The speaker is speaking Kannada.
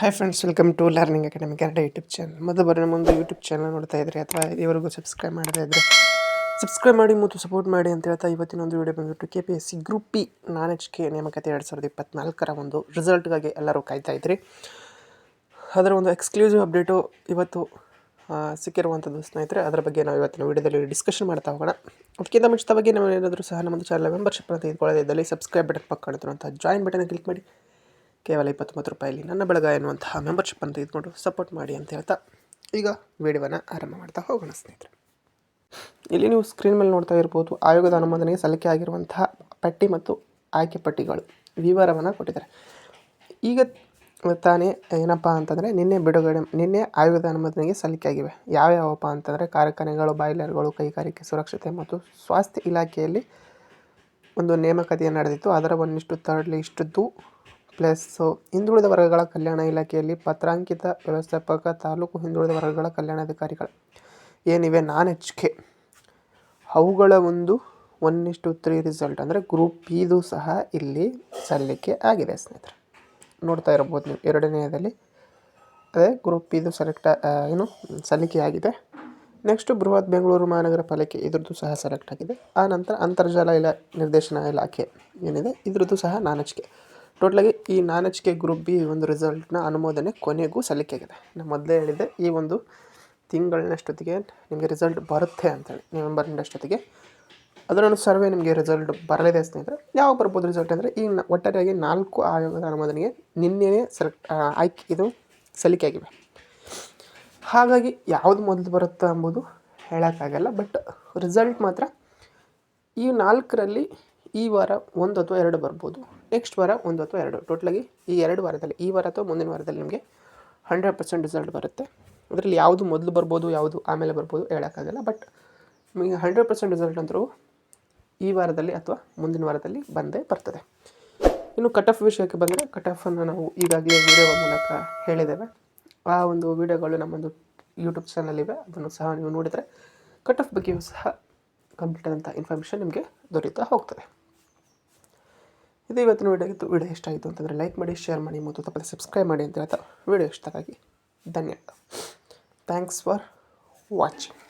Hi friends welcome to learning academy Kannada YouTube channel ಮೊದಲು ಬರೋ ಮುಂದೆ ಯೂಟ್ಯೂಬ್ ಚಾನಲ್ ನೋಡ್ತಾ ಇದ್ರಿ, ಅಥವಾ ಇವರಿಗೂ ಸಬ್ಸ್ಕ್ರೈಬ್ ಮಾಡದೇ ಇದ್ರೆ ಸಬ್ಸ್ಕ್ರೈಬ್ ಮಾಡಿ ಮತ್ತು ಸಪೋರ್ಟ್ ಮಾಡಿ ಅಂತ ಹೇಳ್ತಾ ಇವತ್ತಿನ ಒಂದು ವಿಡಿಯೋ ಬಂದ್ಬಿಟ್ಟು K P S C group P non H K ನೇಮಕತೆ ಎರಡು ಸಾವಿರದ ಇಪ್ಪತ್ನಾಲ್ಕರ ಒಂದು ರಿಸಲ್ಟ್ಗಾಗಿ ಎಲ್ಲರೂ ಕಾಯ್ತಾ ಇದ್ರಿ. ಅದರ ಒಂದು ಎಕ್ಸ್ಕ್ಲೂಸಿವ್ ಅಪ್ಡೇಟು ಇವತ್ತು ಸಿಕ್ಕಿರುವಂಥದ್ದು ಸ್ನೇಹಿತರೆ, ಅದರ ಬಗ್ಗೆ ನಾವು ಇವತ್ತಿನ ವಿಡಿಯೋದಲ್ಲಿ ಡಿಸ್ಕಷನ್ ಮಾಡ್ತಾ ಹೋಗೋಣ. ಅದಕ್ಕಿಂತ ಮುಂಚಿತವಾಗಿ ನಾವು ಏನಾದರೂ ಸಹ ನಮ್ಮದು ಚಾನಲ್ ಮೆಂಬರ್ಶಿಪ್ ಅಂತ ತೆಗೆದುಕೊಳ್ಳದೇ ಇದ್ದಲ್ಲಿ ಸಬ್ಸ್ಕ್ರೈಬ್ ಬಟನ್ ಪಕ್ಕ ಕಾಣುತ್ತಿರುವಂಥ ಜಾಯಿನ್ ಬಟನ್ ಕ್ಲಿಕ್ ಮಾಡಿ. ಕೇವಲ ಇಪ್ಪತ್ತೊಂಬತ್ತು ರೂಪಾಯಲ್ಲಿ ನನ್ನ ಬಳಗ ಎನ್ನುವಂತಹ ಮೆಂಬರ್ಶಿಪ್ ಅಂತ ಇದ್ಕೊಂಡು ಸಪೋರ್ಟ್ ಮಾಡಿ ಅಂತ ಹೇಳ್ತಾ ಈಗ ವಿಡಿಯೋವನ್ನು ಆರಂಭ ಮಾಡ್ತಾ ಹೋಗೋಣ ಸ್ನೇಹಿತರೆ. ಇಲ್ಲಿ ನೀವು ಸ್ಕ್ರೀನ್ ಮೇಲೆ ನೋಡ್ತಾ ಇರ್ಬೋದು, ಆಯೋಗದ ಅನುಮೋದನೆಗೆ ಸಲ್ಲಿಕೆ ಆಗಿರುವಂತಹ ಪಟ್ಟಿ ಮತ್ತು ಆಯ್ಕೆ ಪಟ್ಟಿಗಳು, ವಿವರವನ್ನು ಕೊಟ್ಟಿದ್ದಾರೆ. ಈಗ ತಾನೇ ಏನಪ್ಪ ಅಂತಂದರೆ, ನಿನ್ನೆ ಬಿಡುಗಡೆ, ನಿನ್ನೆ ಆಯೋಗದ ಅನುಮೋದನೆಗೆ ಸಲ್ಲಿಕೆ ಆಗಿವೆ. ಯಾವ್ಯಾವಪ್ಪ ಅಂತಂದರೆ, ಕಾರ್ಖಾನೆಗಳು, ಬಾಯ್ಲರ್ಗಳು, ಕೈಗಾರಿಕೆ ಸುರಕ್ಷತೆ ಮತ್ತು ಸ್ವಾಸ್ಥ್ಯ ಇಲಾಖೆಯಲ್ಲಿ ಒಂದು ನೇಮಕಾತಿಯನ್ನು ನಡೆದಿತ್ತು. ಅದರ ಒಂದಿಷ್ಟು ತರ್ಡ್ ಲಿಸ್ಟದ್ದು ಪ್ಲಸ್ಸು ಹಿಂದುಳಿದ ವರ್ಗಗಳ ಕಲ್ಯಾಣ ಇಲಾಖೆಯಲ್ಲಿ ಪತ್ರಾಂಕಿತ ವ್ಯವಸ್ಥಾಪಕ, ತಾಲೂಕು ಹಿಂದುಳಿದ ವರ್ಗಗಳ ಕಲ್ಯಾಣಾಧಿಕಾರಿಗಳು. ಏನಿವೆ? Non H K. ಅವುಗಳ ಒಂದು ಒನ್ ಇಷ್ಟು ತ್ರೀ ರಿಸಲ್ಟ್ ಅಂದರೆ ಗ್ರೂಪ್ ಬಿದು ಸಹ ಇಲ್ಲಿ ಸಲ್ಲಿಕೆ ಆಗಿದೆ ಸ್ನೇಹಿತರೆ. ನೋಡ್ತಾ ಇರ್ಬೋದು ನೀವು. ಎರಡನೆಯದಲ್ಲಿ ಅದೇ ಗ್ರೂಪ್ ಬಿದು ಸೆಲೆಕ್ಟ್ ಏನು, ಸಲ್ಲಿಕೆ ಆಗಿದೆ. ನೆಕ್ಸ್ಟು ಬೃಹತ್ ಬೆಂಗಳೂರು ಮಹಾನಗರ ಪಾಲಿಕೆ ಇದ್ರದ್ದು ಸಹ ಸೆಲೆಕ್ಟ್ ಆಗಿದೆ. ಆ ನಂತರ ಅಂತರ್ಜಾಲ ಇಲಾ, ನಿರ್ದೇಶನ ಇಲಾಖೆ ಏನಿದೆ, ಇದ್ರದ್ದು ಸಹ ನಾನಚಿಕೆ ಟೋಟಲಾಗಿ ಈ ನಾನ್ ಎಚ್ ನಾನಚಿಕೆ ಗ್ರೂಪ್ ಬಿ ಒಂದು ರಿಸಲ್ಟ್ನ ಅನುಮೋದನೆ ಕೊನೆಗೂ ಸಲ್ಲಿಕೆ ಆಗಿದೆ ನಾನು ಮೊದಲೇ ಹೇಳಿದ್ದೆ, ಈ ಒಂದು ತಿಂಗಳಿನಷ್ಟೊತ್ತಿಗೆ ನಿಮಗೆ ರಿಸಲ್ಟ್ ಬರುತ್ತೆ ಅಂತೇಳಿ ನವೆಂಬರ್ನಷ್ಟೊತ್ತಿಗೆ ಅದರನ್ನು ಸರ್ವೆ ನಿಮಗೆ ರಿಸಲ್ಟ್ ಬರಲಿದೆ ಸ್ನೇಹಿತರೆ. ಯಾವಾಗ ಬರ್ಬೋದು ರಿಸಲ್ಟ್ ಅಂದರೆ, ಈ ಒಟ್ಟಾರೆಯಾಗಿ ನಾಲ್ಕು ಆಯೋಗದ ಅನುಮೋದನೆಗೆ ನಿನ್ನೆಯೇ ಸೆಲೆಕ್ಟ್ ಆಯ್ಕೆ ಇದು ಸಲ್ಲಿಕೆ ಆಗಿವೆ ಹಾಗಾಗಿ ಯಾವುದು ಮೊದಲು ಬರುತ್ತಾ ಎಂಬುದು ಹೇಳೋಕ್ಕಾಗಲ್ಲ, ಬಟ್ ರಿಸಲ್ಟ್ ಮಾತ್ರ ಈ ನಾಲ್ಕರಲ್ಲಿ ಈ ವಾರ ಒಂದು ಅಥವಾ ಎರಡು ಬರ್ಬೋದು. ನೆಕ್ಸ್ಟ್ ವಾರ ಒಂದು ಅಥವಾ ಎರಡು, ಟೋಟಲಾಗಿ ಈ ಎರಡು ವಾರದಲ್ಲಿ, ಈ ವಾರ ಅಥವಾ ಮುಂದಿನ ವಾರದಲ್ಲಿ ನಿಮಗೆ ಹಂಡ್ರೆಡ್ ಪರ್ಸೆಂಟ್ ರಿಸಲ್ಟ್ ಬರುತ್ತೆ. ಅದರಲ್ಲಿ ಯಾವುದು ಮೊದಲು ಬರ್ಬೋದು, ಯಾವುದು ಆಮೇಲೆ ಬರ್ಬೋದು ಹೇಳೋಕ್ಕಾಗಲ್ಲ ಬಟ್ ನಿಮಗೆ ಹಂಡ್ರೆಡ್ ಪರ್ಸೆಂಟ್ ರಿಸಲ್ಟ್ ಅಂತರೂ ಈ ವಾರದಲ್ಲಿ ಅಥವಾ ಮುಂದಿನ ವಾರದಲ್ಲಿ ಬಂದೇ ಬರ್ತದೆ. ಇನ್ನು ಕಟ್ ಆಫ್ ವಿಷಯಕ್ಕೆ ಬಂದರೆ ಕಟ್ ಆಫನ್ನು ನಾವು ಈಗಾಗಲೇ ವಿಡಿಯೋ ಮೂಲಕ ಹೇಳಿದ್ದೇವೆ. ಆ ಒಂದು ವಿಡಿಯೋಗಳು ನಮ್ಮೊಂದು ಯೂಟ್ಯೂಬ್ ಚಾನಲಿವೆ ಅದನ್ನು ಸಹ ನೀವು ನೋಡಿದರೆ ಕಟ್ ಆಫ್ ಬಗ್ಗೆಯೂ ಸಹ ಕಂಪ್ಲೀಟ್ ಆದಂಥ ಇನ್ಫಾರ್ಮೇಷನ್ ನಿಮಗೆ ದೊರೀತಾ ಹೋಗ್ತದೆ. ಇದು ಇವತ್ತಿನ ವಿಡಿಯೋ ಇತ್ತು ವಿಡಿಯೋ ಇಷ್ಟ ಆಯಿತು ಅಂತಂದರೆ ಲೈಕ್ ಮಾಡಿ ಶೇರ್ ಮಾಡಿ ಮತ್ತು ತಪ್ಪದೆ ಸಬ್ಸ್ಕ್ರೈಬ್ ಮಾಡಿ ಅಂತ ಹೇಳ್ತಾ ವಿಡಿಯೋ ಇಷ್ಟಕ್ಕಾಗಿ ಧನ್ಯವಾದ. Thanks for watching